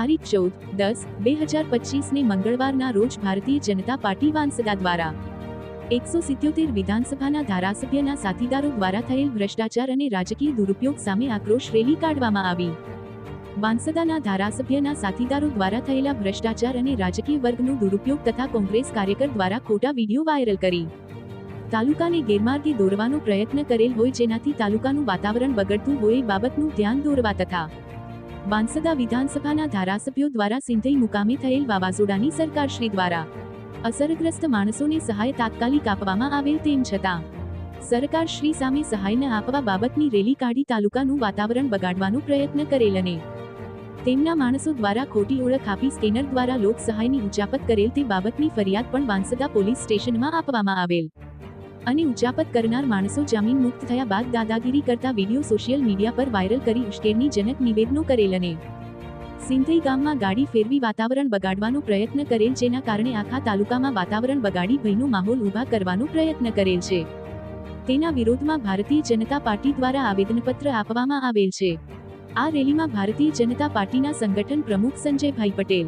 તારીખ ચૌદ, દસ, બે હજાર પચીસને મંગળવારના રોજ ભારતીય જનતા પાર્ટી વાંસદા દ્વારા એકસો સિત્યોતેર વિધાનસભાના ધારાસભ્યના સાથીદારો દ્વારા થયેલ ભ્રષ્ટાચાર અને રાજકીય દુરુપયોગ સામે આક્રોશ રેલી કાઢવામાં આવી. વાંસદાના ધારાસભ્યના સાથીદારો દ્વારા થયેલા ભ્રષ્ટાચાર અને રાજકીય વર્ગનો દુરુપયોગ તથા કોંગ્રેસ કાર્યકર દ્વારા ખોટા વીડિયો વાયરલ કરી. તાલુકાને ગેરમાર્ગે દોરવાનો પ્રયત્ન કરેલ હોય જેનાથી તાલુકાનું વાતાવરણ બગડતું હોય એ બાબતનું ધ્યાન દોરવા તથા વાંસદા વિધાનસભાના ધારાસભ્યો દ્વારા સિંધઈ મુકામે થયેલ વાવાઝોડાની સરકારશ્રી દ્વારા અસરગ્રસ્ત માણસોને સહાય તાત્કાલિક આપવામાં આવેલ તેમ છતાં, સરકાર શ્રી સામે સહાયને આપવા બાબતની રેલી કાઢી તાલુકાનું વાતાવરણ બગાડવાનો પ્રયત્ન કરેલ અને તેમના માણસો દ્વારા ખોટી ઓળખ આપી સ્કેનર દ્વારા લોક સહાયની ઉચાપત કરેલ તે બાબતની ફરિયાદ પણ વાંસદા પોલીસ સ્ટેશનમાં આપવામાં આવેલ. અને ઉચાપત કરનાર માણસો જામીન મુક્ત થયા બાદ દાદાગીરી કરતા વીડિયો સોશિયલ મીડિયા પર વાયરલ કરી ઉશ્કેરણીજનક નિવેદનો કરેલ અને સિંધઈ ગામમાં ગાડી ફેરવી વાતાવરણ બગાડવાનો પ્રયત્ન કરેલ જેના કારણે આખા તાલુકામાં વાતાવરણ બગાડી ભયનો માહોલ ઊભા કરવાનો પ્રયત્ન કરેલ છે. તેના વિરોધમાં ભારતીય જનતા પાર્ટી દ્વારા આવેદનપત્ર આપવામાં આવેલ છે. આ રેલીમાં ભારતીય જનતા પાર્ટીના સંગઠન પ્રમુખ સંજયભાઈ પટેલ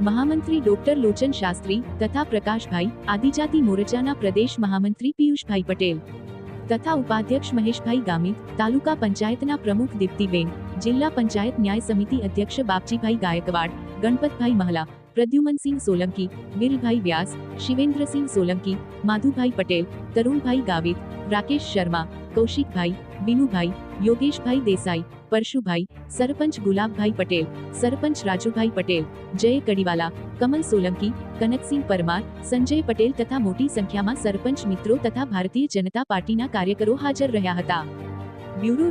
મહામંત્રી ડોક્ટર લોચન શાસ્ત્રી તથા પ્રકાશભાઈ, આદિજાતિ મોરચાના પ્રદેશ મહામંત્રી પિયુષભાઈ પટેલ. તથા ઉપાધ્યક્ષ મહેશભાઈ ગામિત, તાલુકા પંચાયતના પ્રમુખ દીપ્તિબેન, જિલ્લા પંચાયત ન્યાય સમિતિ અધ્યક્ષ બાપજીભાઈ ગાયકવાડ, ગણપતભાઈ મહલા પ્રદ્યુમનસિંહ સોલંકી વિરલભાઈ વ્યાસ શિવેન્દ્રસિંહ સોલંકી, માધુભાઈ પટેલ, તરુણભાઈ ગાવિત, રાકેશ શર્મા, કૌશિકભાઈ, વિનુભાઈ, યોગેશભાઈ દેસાઈ, પરશુભાઈ, સરપંચ ગુલાબભાઈ પટેલ, સરપંચ રાજુભાઈ પટેલ, જય કડીવાલા, કમલ સોલંકી, કનકસિંહ પરમાર, સંજય પટેલ તથા મોટી સંખ્યામાં સરપંચ મિત્રો તથા ભારતીય જનતા પાર્ટીના કાર્યકરો હાજર રહ્યા હતા. બ્યુરો